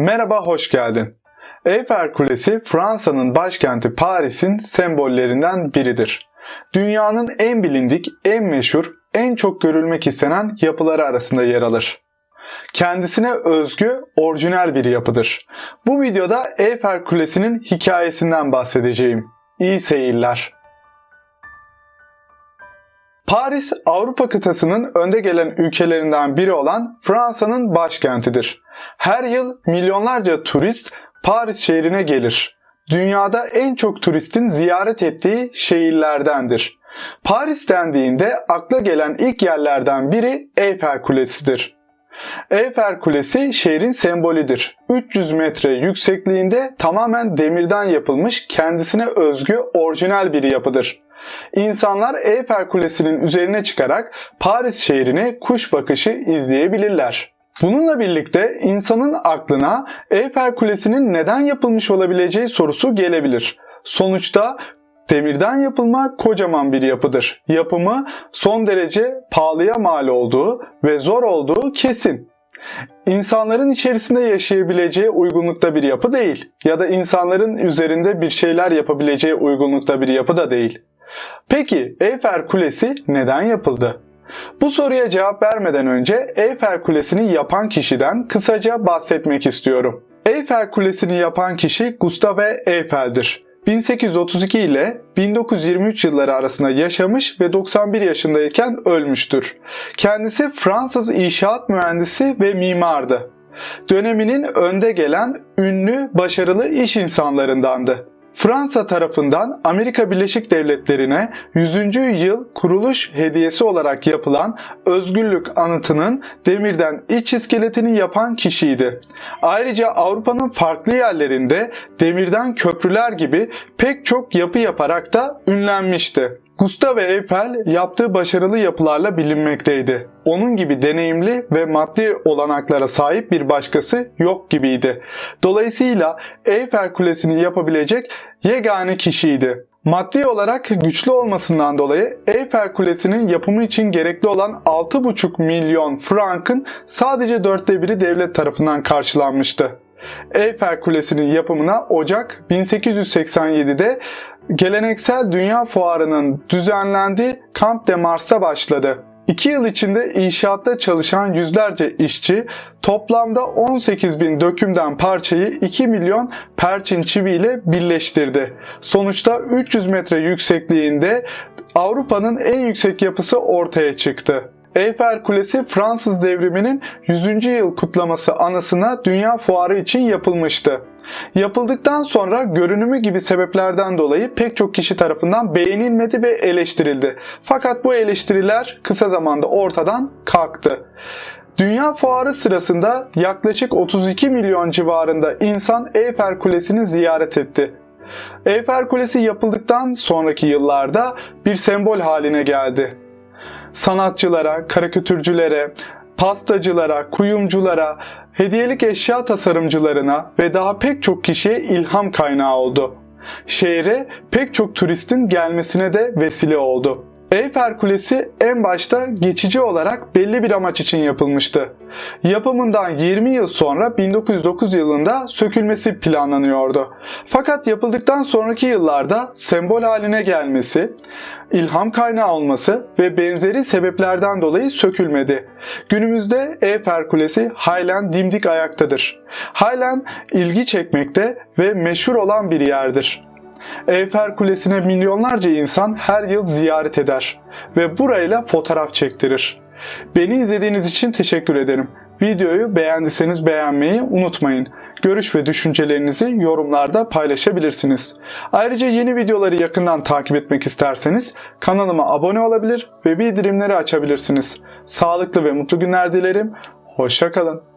Merhaba, hoş geldin. Eyfel Kulesi Fransa'nın başkenti Paris'in sembollerinden biridir. Dünyanın en bilindik, en meşhur, en çok görülmek istenen yapıları arasında yer alır. Kendisine özgü, orijinal bir yapıdır. Bu videoda Eyfel Kulesi'nin hikayesinden bahsedeceğim. İyi seyirler. Paris, Avrupa kıtasının önde gelen ülkelerinden biri olan Fransa'nın başkentidir. Her yıl milyonlarca turist Paris şehrine gelir. Dünyada en çok turistin ziyaret ettiği şehirlerdendir. Paris dendiğinde akla gelen ilk yerlerden biri Eyfel Kulesi'dir. Eyfel Kulesi şehrin sembolüdür. 300 metre yüksekliğinde tamamen demirden yapılmış kendisine özgü orijinal bir yapıdır. İnsanlar Eyfel Kulesi'nin üzerine çıkarak Paris şehrini kuş bakışı izleyebilirler. Bununla birlikte insanın aklına Eyfel Kulesi'nin neden yapılmış olabileceği sorusu gelebilir. Sonuçta demirden yapılma kocaman bir yapıdır. Yapımı son derece pahalıya mal olduğu ve zor olduğu kesin. İnsanların içerisinde yaşayabileceği uygunlukta bir yapı değil ya da insanların üzerinde bir şeyler yapabileceği uygunlukta bir yapı da değil. Peki Eyfel Kulesi neden yapıldı? Bu soruya cevap vermeden önce Eyfel Kulesi'ni yapan kişiden kısaca bahsetmek istiyorum. Eyfel Kulesi'ni yapan kişi Gustave Eyfel'dir. 1832 ile 1923 yılları arasında yaşamış ve 91 yaşındayken ölmüştür. Kendisi Fransız inşaat mühendisi ve mimardı. Döneminin önde gelen ünlü, başarılı iş insanlarındandı. Fransa tarafından Amerika Birleşik Devletleri'ne 100. yıl kuruluş hediyesi olarak yapılan özgürlük anıtının demirden iç iskeletini yapan kişiydi. Ayrıca Avrupa'nın farklı yerlerinde demirden köprüler gibi pek çok yapı yaparak da ünlenmişti. Gustave Eiffel yaptığı başarılı yapılarla bilinmekteydi. Onun gibi deneyimli ve maddi olanaklara sahip bir başkası yok gibiydi. Dolayısıyla Eiffel Kulesi'ni yapabilecek yegane kişiydi. Maddi olarak güçlü olmasından dolayı Eyfel Kulesi'nin yapımı için gerekli olan 6,5 milyon frankın sadece dörtte biri devlet tarafından karşılanmıştı. Eyfel Kulesi'nin yapımına Ocak 1887'de geleneksel dünya fuarının düzenlendiği Camp de Mars'ta başladı. İki yıl içinde inşaatta çalışan yüzlerce işçi toplamda 18 bin dökümden parçayı 2 milyon perçin çiviyle birleştirdi. Sonuçta 300 metre yüksekliğinde Avrupa'nın en yüksek yapısı ortaya çıktı. Eyfel Kulesi Fransız devriminin 100. yıl kutlaması anısına dünya fuarı için yapılmıştı. Yapıldıktan sonra görünümü gibi sebeplerden dolayı pek çok kişi tarafından beğenilmedi ve eleştirildi. Fakat bu eleştiriler kısa zamanda ortadan kalktı. Dünya fuarı sırasında yaklaşık 32 milyon civarında insan Eyfel Kulesi'ni ziyaret etti. Eyfel Kulesi yapıldıktan sonraki yıllarda bir sembol haline geldi sanatçılara, karikatürcülere, pastacılara, kuyumculara, hediyelik eşya tasarımcılarına ve daha pek çok kişiye ilham kaynağı oldu. Şehre pek çok turistin gelmesine de vesile oldu. Eyfel Kulesi en başta geçici olarak belli bir amaç için yapılmıştı. Yapımından 20 yıl sonra 1909 yılında sökülmesi planlanıyordu. Fakat yapıldıktan sonraki yıllarda sembol haline gelmesi, ilham kaynağı olması ve benzeri sebeplerden dolayı sökülmedi. Günümüzde Eyfel Kulesi halen dimdik ayaktadır. Halen ilgi çekmekte ve meşhur olan bir yerdir. Eyfel Kulesi'ne milyonlarca insan her yıl ziyaret eder ve burayla fotoğraf çektirir. Beni izlediğiniz için teşekkür ederim. Videoyu beğendiyseniz beğenmeyi unutmayın. Görüş ve düşüncelerinizi yorumlarda paylaşabilirsiniz. Ayrıca yeni videoları yakından takip etmek isterseniz kanalıma abone olabilir ve bildirimleri açabilirsiniz. Sağlıklı ve mutlu günler dilerim. Hoşçakalın.